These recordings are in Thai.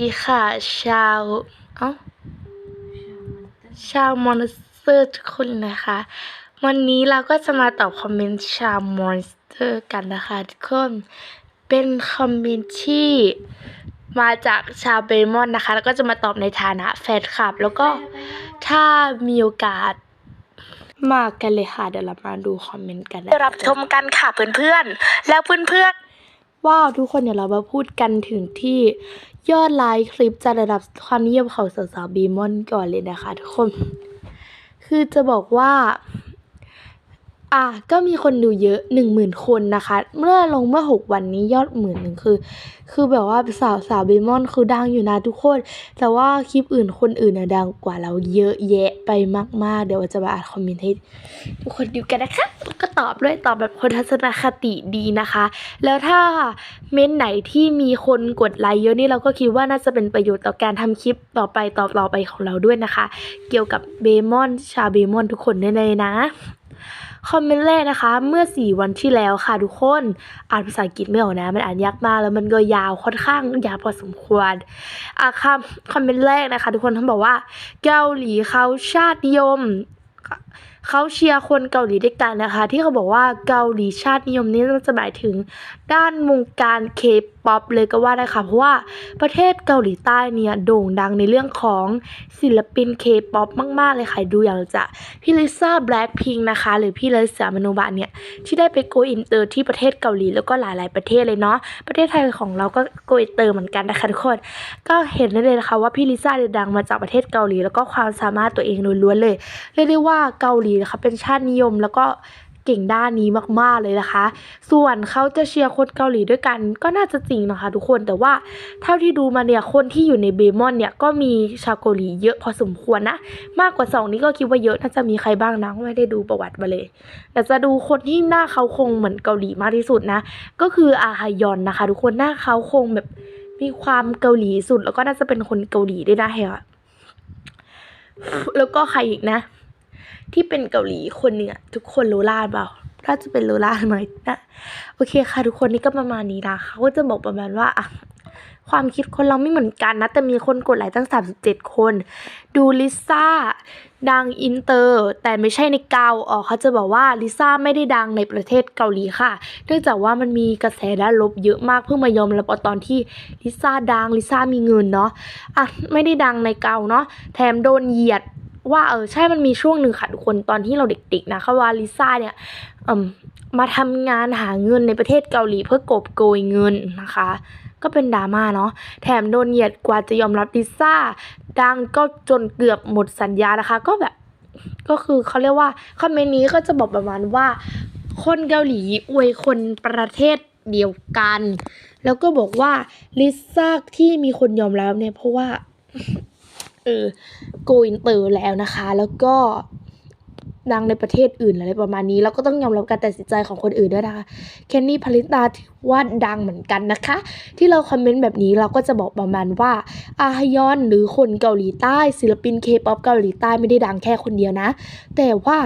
ดีค่ะ ชาวเอ้าชาวมอนสเตอร์ทุกคนนะคะ วันนี้เราก็จะมาตอบคอมเมนต์ชาวมอนสเตอร์กันนะคะทุกคนเป็นคอมเมนต์ที่มาจากชาวเบมอนนะคะ แล้วก็จะมาตอบในฐานะแฟนคลับ แล้วก็ถ้ามีโอกาสมากันเลยค่ะ เดี๋ยวเรามาดูคอมเมนต์กันนะรับชมกันค่ะเพื่อนๆแล้วเพื่อนๆว้าวทุกคนเดี๋ยวเรามาพูดกันถึงที่ ยอดไลค์คลิปจะระดับความนิยมของสาวๆบีมอนก่อนเลยนะคะทุกคน คือจะบอกว่า อะก็มีคนดูเยอะหนึ่งหมื่นคนนะคะ เมื่อลงเมื่อหกวันนี้ยอดหมื่นหนึ่งคือ คือแบบว่าสาวสาวเบมอนคือดังอยู่นะทุกคน แต่ว่าคลิปอื่นคนอื่นน่ะดังกว่าเราเยอะแยะไปมากๆ เดี๋ยวจะมาอ่านคอมเมนต์ให้ทุกคนดูกันนะคะแล้วก็ตอบด้วยตอบแบบคนทัศนคติดีนะคะ แล้วถ้าเม้นไหนที่มีคนกดไลค์เยอะนี่เราก็คิดว่าน่าจะเป็นประโยชน์ต่อการทำคลิปต่อไปต่อต่อไปของเราด้วยนะคะ เกี่ยวกับเบมอนชาเบมอนทุกคนแน่ๆนะ คอมเมนต์แรกนะคะ เมื่อ 4 วันที่แล้วค่ะทุกคน อ่านภาษาอังกฤษไม่ออกนะ มันอ่านยากมากแล้วมันก็ยาวค่อนข้างยาวพอสมควร อะคำคอมเมนต์แรกนะคะ ทุกคนท่านบอกว่า เกาหลีเขาชาตินิยมเขาเชียร์คนเกาหลีด้วยกันนะคะ ที่เขาบอกว่าเกาหลีชาตินิยมนี้น่จะหมายถึงด้านวงการเคป๊อปเลยก็ว่าได้ค่ะ เพราะว่าประเทศเกาหลีใต้เนี่ยโด่งดังในเรื่องของศิลปินเคป๊อปมาก ๆ เลยค่ะ ดูอย่างจะพี่ลิซ่าแบล็คพิงนะคะ หรือพี่เลซ่ามโนบะเนี่ย ที่ได้ไปโกอินเตอร์ที่ประเทศเกาหลีแล้วก็หลาย ๆ ประเทศเลยเนาะประเทศไทยของเราก็โกอินเตอร์เหมือนกันนะคะทุกคนก็เห็นได้เลยนะคะว่าพี่ลิซ่าเนี่ยดังมาจากประเทศเกาหลี แล้วก็ความสามารถตัวเองล้วนๆเลยเรียกได้ว่าเกาหลีนะคะเป็นชาตินิยมแล้วก็ เก่งด้านนี้มากๆเลยนะคะ ส่วนเขาจะเชียร์คนเกาหลีด้วยกันก็น่าจะจริงนะคะ ทุกคนแต่ว่าเท่าที่ดูมาเนี่ยคนที่อยู่ในเบมอนเนี่ยก็มีชาวเกาหลีเยอะพอสมควรนะ มากกว่าสองนี้ก็คิดว่าเยอะน่าจะมีใครบ้างนะไม่ได้ดูประวัติมาเลยแต่จะดูคนที่หน้าเขาคงเหมือนเกาหลีมากที่สุดนะ ก็คืออาฮยอนนะคะ ทุกคนหน้าเขาคงแบบมีความเกาหลีสุดแล้วก็น่าจะเป็นคนเกาหลีด้วยนะเฮะแล้วก็ใครอีกนะ ที่เป็นเกาหลีคนหนึ่งอะทุกคนรู้ล่าเปล่าน่าจะเป็นรู้ล่าไหมนะโอเคค่ะ ทุกคนนี่ก็ประมาณนี้นะเขาก็จะบอกประมาณว่าอะความคิดคนเราไม่เหมือนกันนะ แต่มีคนกดไลค์ตั้ง 37 คน ดูลิซ่า ดังอินเตอร์ แต่ไม่ใช่ในเกาอ๋อเขาจะบอกว่าลิซ่าไม่ได้ดังในประเทศเกาหลีค่ะ เนื่องจากว่ามันมีกระแสด้านลบเยอะมากเพิ่งมายอมรับตอนที่ลิซ่าดังลิซ่ามีเงินเนาะอะไม่ได้ดังในเกาเนาะแถมโดนเหยียด ว่าเออใช่มันมีช่วงหนึ่งค่ะทุกคนตอนที่เราเด็กๆนะเขาว่าลิซ่าเนี่ยมมาทำงานหาเงินในประเทศเกาหลีเพื่อกบโกยเงินนะคะ ก็เป็นดราม่าเนาะแถมโดนเหยียดกว่าจะยอมรับลิซ่าดังก็จนเกือบหมดสัญญานะคะ ก็แบบก็คือเขาเรียกว่าคอมเมนต์นี้ก็จะบอกประมาณว่าคนเกาหลีอวยคนประเทศเดียวกัน แล้วก็บอกว่าลิซ่าที่มีคนยอมรับเนี่ยเพราะว่า เออโกอินเตอร์แล้วนะคะ แล้วก็ดังในประเทศอื่นอะไรประมาณนี้ แล้วก็ต้องยอมรับการตัดสินใจของคนอื่นด้วยนะคะเคนนี่พลิตาถือว่าดังเหมือนกันนะคะ ที่เราคอมเมนต์แบบนี้เราก็จะบอกประมาณว่า อาฮยอนหรือคนเกาหลีใต้ศิลปินเคป๊อปเกาหลีใต้ไม่ได้ดังแค่คนเดียวนะ แต่ว่า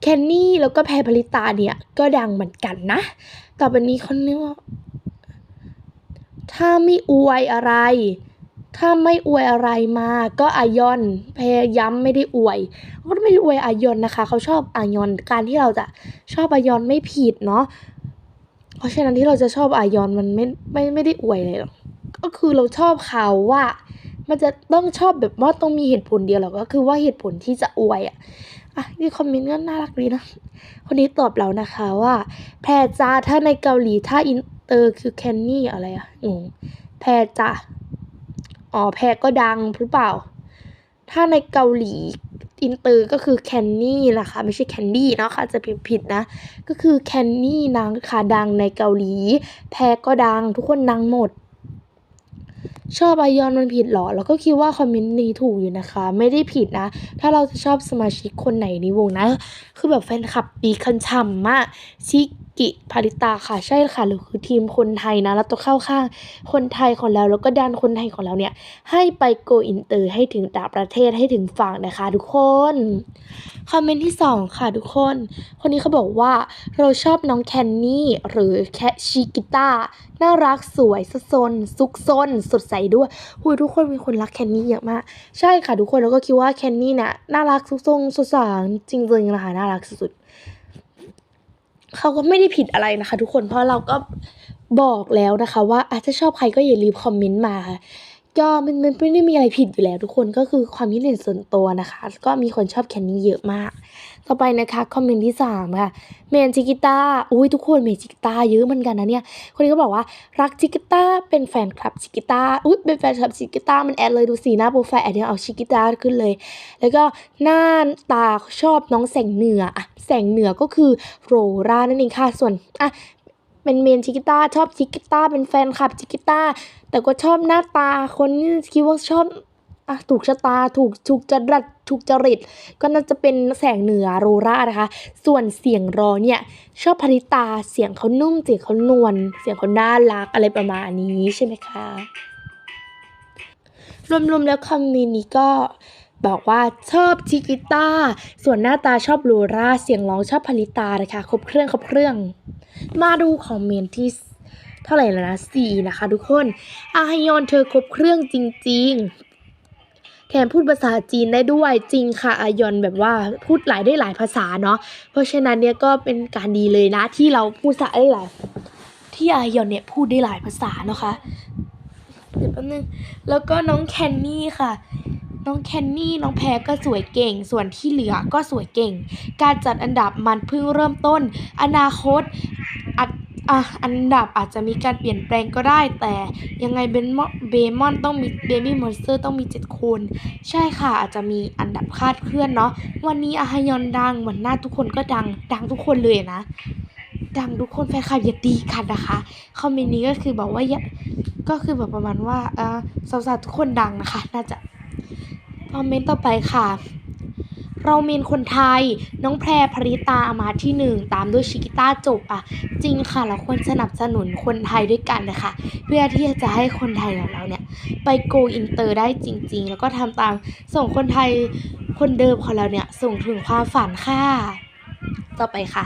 แคนนี่แล้วก็แพรพลิตาเนี่ยก็ดังเหมือนกันนะ ต่อไปนี้เขาเรียกว่า ถ้าไม่อวยอะไร ถ้าไม่อวยอะไรมาก็อายอน พยายามไม่ได้อวยเขาไม่ได้อวยอายอนนะคะ เขาชอบอายอน การที่เราจะชอบอายอนไม่ผิดเนาะ เพราะฉะนั้นที่เราจะชอบอายอนมันไม่ไม่ไม่ได้อวยเลยหรอก ก็คือเราชอบเขาว่า มันจะต้องชอบแบบว่าต้องมีเหตุผลเดียวหรอกก็คือว่าเหตุผลที่จะอวยอะอะนี่คอมเมนต์ก็น่ารักดีนะ คนนี้ตอบเรานะคะว่า แพรจ้าถ้าในเกาหลีถ้าอินเตอร์คือแคนนี่อะไรอะงงแพรจ้า อ๋อแพรก็ดังหรือเปล่า ถ้าในเกาหลีอินเตอร์ก็คือแคนนี่นะคะ ไม่ใช่แคนดี้เนาะค่ะจะผิดผิดนะ ก็คือแคนนี่นางค่ะดังในเกาหลี แพรก็ดังทุกคนดังหมด ชอบไอยอนมันผิดหรอเราก็คิดว่าคอมเมนต์นี้ถูกอยู่นะคะ ไม่ได้ผิดนะ ถ้าเราจะชอบสมาชิกคนไหนในวงนะ คือแบบแฟนคลับปีคันฉ่ำมากชิกิ พาริตาค่ะใช่ค่ะเราคือทีมคนไทยนะเราต้องเข้าข้างคนไทยของเราแล้วก็ดันคนไทยของเราเนี่ยให้ไปโกอินเตอร์ให้ถึงต่างประเทศให้ถึงฝั่งนะคะ ทุกคนคอมเมนต์ที่สองค่ะทุกคน คนนี้เขาบอกว่าเราชอบน้องแคนนี่หรือแคชิกิต้าน่ารักสวยสซนซุกซนสดใสด้วยหุยทุกคนมีคนรักแคนนี่เยอะมาก ใช่ค่ะทุกคนแล้วก็คิดว่าแคนนี่เนี่ยน่ารักซุกซนสดใสจริงๆนะคะน่ารักสุดๆ เขาก็ไม่ได้ผิดอะไรนะคะ ทุกคนเพราะเราก็บอกแล้วนะคะ ว่าอาจจะชอบใครก็อย่าลืมคอมเมนต์มาค่ะ ก็มันมันไม่ได้มีอะไรผิดอยู่แล้วทุกคนก็คือความคิดเห็นส่วนตัวนะคะ ก็มีคนชอบแคนนี่เยอะมาก ต่อไปนะคะคอมเมนต์ที่สามค่ะเมนจิกิต้าอุ้ยทุกคนเมนจิกิต้าเยอะเหมือนกันนะเนี่ยคนนี้ก็บอกว่ารักจิกิต้าเป็นแฟนคลับจิกิต้าอุ้ยเป็นแฟนคลับจิกิต้ามันแอดเลยดูสีหน้าโปรไฟล์แอดเนี่ยเอาจิกิต้าขึ้นเลย แล้วก็หน้าตาชอบน้องแสงเหนืออะแสงเหนือก็คือโรรานั่นเองค่ะส่วนอะ เป็นเมนจิกิต้าชอบจิกิต้าเป็นแฟนคลับจิกิต้าแต่ก็ชอบหน้าตาคนนี่คิดว่าชอบอะถูกชะตาถูกถูกจริตถูกจริต ก็น่าจะเป็นแสงเหนือโรรานะคะ ส่วนเสียงรอเนี่ยชอบพริตาเสียงเขานุ่มเสียงเขานวลเสียงเขาน่ารักอะไรประมาณนี้ใช่ไหมคะ รวมๆแล้วคำนี้นี้ก็บอกว่าชอบชิกิต้าส่วนหน้าตาชอบโรราเสียงร้องชอบพริตานะคะครบเครื่องครบเครื่อง มาดูคอมเมนต์ที่เท่าไหร่แล้วนะสี่นะคะ ทุกคน อาฮยอนเธอครบเครื่องจริง ๆ แถมพูดภาษาจีนได้ด้วยจริงค่ะอายอนแบบว่าพูดหลายได้หลายภาษาเนาะ เพราะฉะนั้นเนี่ยก็เป็นการดีเลยนะที่เราพูดภาษาได้หลายที่อายอนเนี่ยพูดได้หลายภาษาเนาะคะเดี๋ยวแป๊บนึงแล้วก็น้องแคนนี่ค่ะ น้องแคนนี่น้องแพรก็สวยเก่ง ส่วนที่เหลือก็สวยเก่ง การจัดอันดับมันเพิ่งเริ่มต้น อนาคตอัดอะอันดับอาจจะมีการเปลี่ยนแปลงก็ได้ แต่ยังไงเบนมอนเบมอนต้องมีเบบี้มอนสเตอร์ต้องมี7คน ใช่ค่ะ อาจจะมีอันดับคาดเคลื่อนเนาะวันนี้อาฮยอนดังเหมือนหน้าทุกคนก็ดัง ดังทุกคนเลยนะ ดังทุกคนแฟนคลับอย่าตีกันนะคะคอมเมนต์นี้ก็คือบอกว่าก็คือแบบประมาณว่าเออสาวๆทุกคนดังนะคะ น่าจะ คอมเมนต์ต่อไปค่ะ เราเมนคนไทย น้องแพรพริตาอมาที่หนึ่งตามด้วยชิกิต้าจบอะ จริงค่ะ เราควรสนับสนุนคนไทยด้วยกันนะคะ เพื่อที่จะให้คนไทยของเราเนี่ย ไปโกอินเตอร์ได้จริง ๆ แล้วก็ทำตามส่งคนไทยคนเดิมของเราเนี่ย ส่งถึงความฝันค่ะ ต่อไปค่ะ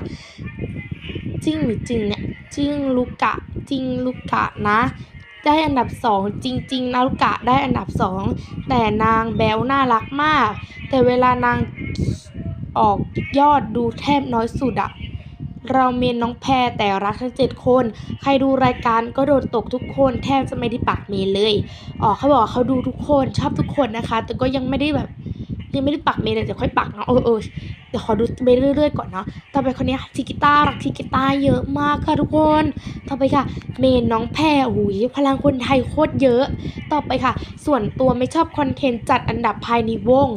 จริงหรือจริงเนี่ยจริงลูกกะจริงลูกะนะ ได้อันดับสองจริง ๆนะลูกะได้อันดับสองแต่นางแบลน่ารักมาก แต่เวลานางออกยอดดูแทบน้อยสุดอะเราเมนน้องแพรแต่รักทั้งเจ็ดคน ใครดูรายการก็โดนตกทุกคนแทบจะไม่ได้ปากเมนเลยอ๋อเขาบอกเขาดูทุกคนชอบทุกคนนะคะ แต่ก็ยังไม่ได้แบบ ยังไม่ได้ปักเมนเลยเดี๋ยวค่อยปักเนาะเออเออเดี๋ยวขอดูไปเรื่อยๆก่อนเนาะต่อไปคนนี้ทิกิต้ารักทิกิต้าเยอะมากค่ะทุกคน ต่อไปค่ะ เมนน้องแพรโอ้ยพลังคนไทยโคตรเยอะ ต่อไปค่ะ ส่วนตัวไม่ชอบคอนเทนต์จัดอันดับภายในวง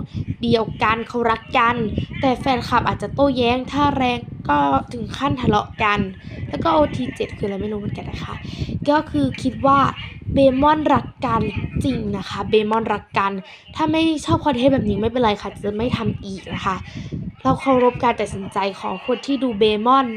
เดียวกันเขารักกัน แต่แฟนคลับอาจจะโต้แย้งถ้าแรงก็ถึงขั้นทะเลาะกัน แล้วก็ OT7 คืออะไรไม่รู้เหมือนกันนะคะ ก็คือคิดว่าเบมอนรักกัน จริงนะคะเบมอนรักกัน ถ้าไม่ชอบคอนเทนต์แบบนี้ไม่เป็นไรค่ะ จะไม่ทำอีกนะคะ เราเคารพการตัดสินใจของคนที่ดูเบมอน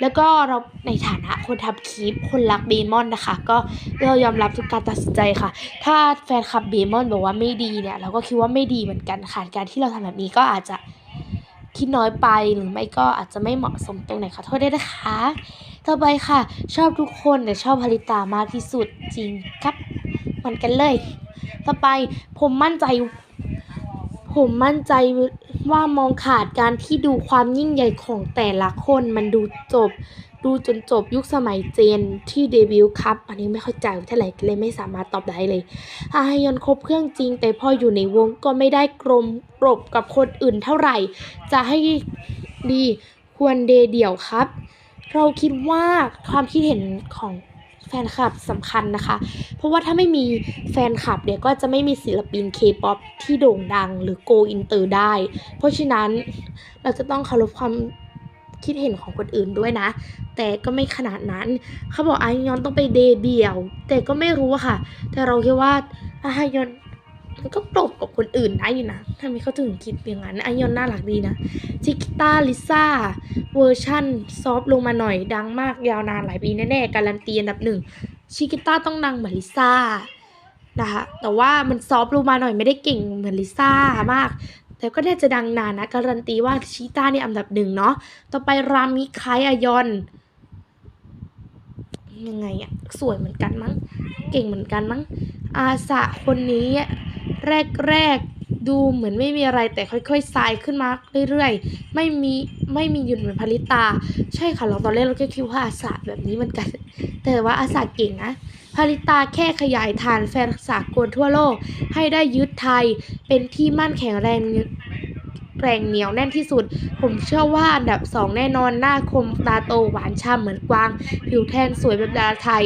แล้วก็เราในฐานะคนทำคลิปคนรักเบมอนนะคะ ก็เรายอมรับทุกการตัดสินใจค่ะ ถ้าแฟนคลับเบมอนบอกว่าไม่ดีเนี่ย เราก็คิดว่าไม่ดีเหมือนกันค่ะ การที่เราทำแบบนี้ก็อาจจะคิดน้อยไปหรือไม่ก็อาจจะไม่เหมาะสมตรงไหนขอโทษด้วยนะคะ ต่อไปค่ะ ชอบทุกคนแต่ชอบพาริตามากที่สุดจริงครับ มือนกันเลย ต่อไปผมมั่นใจ ผมมั่นใจว่ามองขาดการที่ดูความยิ่งใหญ่ของแต่ละคนมันดูจบ ดูจนจบยุคสมัยเจนที่เดบิวต์ครับ อันนี้ไม่เข้าใจเท่าไหร่เลยไม่สามารถตอบได้เลยอาฮยอนครบเครื่องจริง แต่พออยู่ในวงก็ไม่ได้กลมกรบกับคนอื่นเท่าไหร่ จะให้ดีควรเดเดี่ยวครับ เราคิดว่าความคิดเห็นของ แฟนคลับสำคัญนะคะ เพราะว่าถ้าไม่มีแฟนคลับเนี่ยก็จะไม่มีศิลปินเคป๊อปที่โด่งดังหรือโกอินเตอร์ได้ เพราะฉะนั้นเราจะต้องเคารพความคิดเห็นของคนอื่นด้วยนะ แต่ก็ไม่ขนาดนั้น เขาบอกอายอนต้องไปเดย์เดี่ยว แต่ก็ไม่รู้อะค่ะ แต่เราคิดว่าอายอน มันก็กลบกับคนอื่นได้อยู่นะทำไมเขาถึงคิดอย่างนั้นอยอนน่ารักดีนะจิกิต้าลิซ่าเวอร์ชั่นซอฟต์ลงมาหน่อยดังมากยาวนานหลายปีแน่ๆการันตีอันดับหนึ่งชิกิต้าต้องดังเหมือนลิซ่านะคะแต่ว่ามันซอฟต์ลงมาหน่อยไม่ได้เก่งเหมือนลิซ่ามาก แต่ก็น่าจะดังนานนะการันตีว่าชิต้าเนี่ยอันดับหนึ่งเนาะต่อไปรามิคายอายอนยังไงอะสวยเหมือนกันมั้ง เก่งเหมือนกันมั้ง อาสะคนนี้ แรกแรกๆ ดูเหมือนไม่มีอะไรแต่ค่อยๆทรายขึ้นมาเรื่อยๆ ไม่มีไม่มีหยุดเหมือนพาริตา ใช่ค่ะเราตอนแรกเราก็คิดว่าอาสะแบบนี้เหมือนกัน แต่ว่าอาสะเก่งนะพาริตาแค่ขยายฐานแฟนสากลทั่วโลก ให้ได้ยึดไทยเป็นที่มั่นแข็งแรงแรงเหนียวแน่นที่สุด ผมเชื่อว่าอันดับสองแน่นอนหน้าคมตาโตหวานฉ่ำเหมือนกวาง ผิวแทนสวยแบบดาราไทย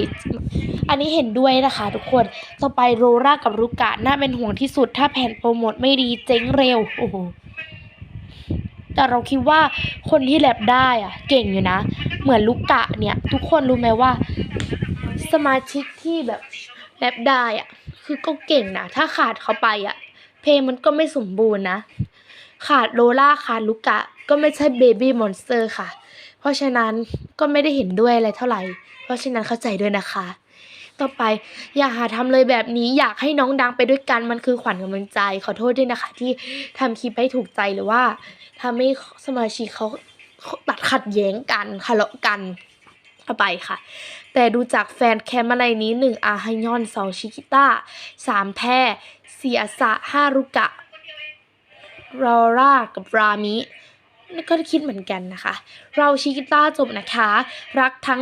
อันนี้เห็นด้วยนะคะทุกคนต่อไปโรรากับรุกะน่าเป็นห่วงที่สุด ถ้าแผนโปรโมทไม่ดีเจ๊งเร็วโอ้โหแต่เราคิดว่าคนที่แรปได้อะเก่งอยู่นะ เหมือนลูกกะเนี่ย ทุกคนรู้ไหมว่า สมาชิกที่แบบแรปได้อะคือก็เก่งนะถ้าขาดเขาไปอะเพลงมันก็ไม่สมบูรณ์นะ ขาดโรล่าขาดลูกะ ก็ไม่ใช่เบบี้มอนสเตอร์ค่ะ เพราะฉะนั้นก็ไม่ได้เห็นด้วยอะไรเท่าไหร่ เพราะฉะนั้นเข้าใจด้วยนะคะ ต่อไปอย่าหาทำเลยแบบนี้อยากให้น้องดังไปด้วยกันมันคือขวัญกำลังใจ ขอโทษด้วยนะคะ ที่ทำคลิปให้ถูกใจหรือว่าทำให้สมาชิกเขาตัดขัดแย้งกันทะเลาะกันต่อไปค่ะ แต่ดูจากแฟนแคมอะไรนี้หนึ่งอาฮยอนสองชิกิต้าสามแพรสี่อาสะห้ารุกะรอร่ากับรามินี่ก็คิดเหมือนกันนะคะ เราชิกิต้าจบนะคะ รักทั้ง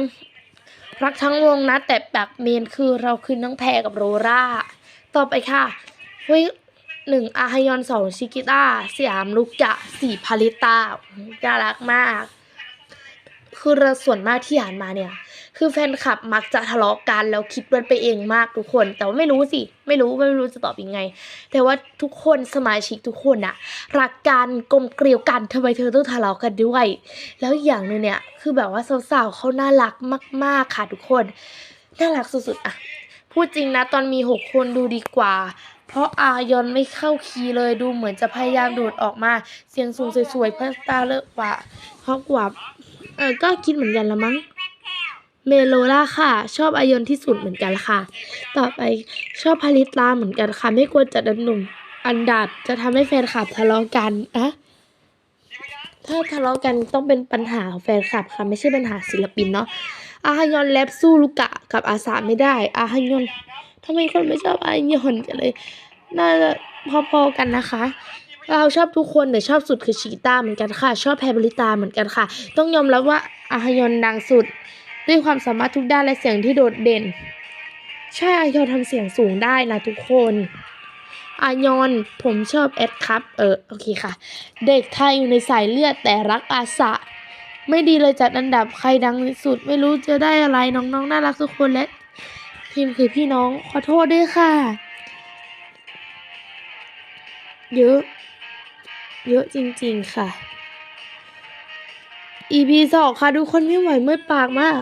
รักทั้งวงนะ แต่แบบเมนคือเราคือน้องแพรกับโรราต่อไปค่ะเฮ้ยหนึ่งอาฮยอนสองชิกิต้าสยามลูกจะสี่พาริตาน่ารักมาก คือเราส่วนมากที่อ่านมาเนี่ย คือแฟนคลับมักจะทะเลาะกันแล้วคิดมันไปเองมากทุกคน แต่ว่าไม่รู้สิ ไม่รู้ไม่รู้จะตอบยังไง แต่ว่าทุกคนสมาชิกทุกคนอะรักกันกลมเกลียวกันทำไมเธอต้องทะเลาะกันด้วย แล้วอย่างหนึงเนี่ยคือแบบว่าสาวๆเขาน่ารักมาก ๆค่ะทุกคนน่ารักสุดๆอะพูดจริงนะตอนมีหกคนดูดีกว่า เพราะอายอนไม่เข้าคีย์เลยดูเหมือนจะพยายามโดดออกมา เสียงสูงสวยๆเพื่อตาเลิกกว่าเพราะกว่าเออก็คิดเหมือนกันละมั้ง เมโลล่าค่ะ ชอบอายนที่สุดเหมือนกันค่ะ ต่อไปชอบพาริตาเหมือนกันค่ะ ไม่ควรจัดอันหนุ่มอันดับจะทำให้แฟนคลับทะเลาะกันนะถ้าทะเลาะกันต้องเป็นปัญหาของแฟนคลับค่ะ ไม่ใช่ปัญหาศิลปินเนาะอาฮยอนแรปสู้ลูกะกับอาสาไม่ได้อาฮยอนทำไมคนไม่ชอบอาฮยอนกันเลยน่าจะพอๆกันนะคะ เราชอบทุกคนแต่ชอบสุดคือชีต้าเหมือนกันค่ะ ชอบแพรบริตาเหมือนกันค่ะ ต้องยอมรับว่าอาฮยอนดังสุด ด้วยความสามารถทุกด้านและเสียงที่โดดเด่น ใช่อายอนทำเสียงสูงได้นะทุกคนอายอนผมชอบแอดครับ เออโอเคค่ะ เด็กไทยอยู่ในสายเลือดแต่รักอาสะ ไม่ดีเลยจัดอันดับใครดังสุดไม่รู้จะได้อะไรน้องๆน่ารักทุกคนและพิมพ์คือพี่น้องขอโทษด้วยค่ะ เยอะ เยอะจริงๆค่ะ EP สองค่ะทุกคนไม่ไหวเมื่อยปากมาก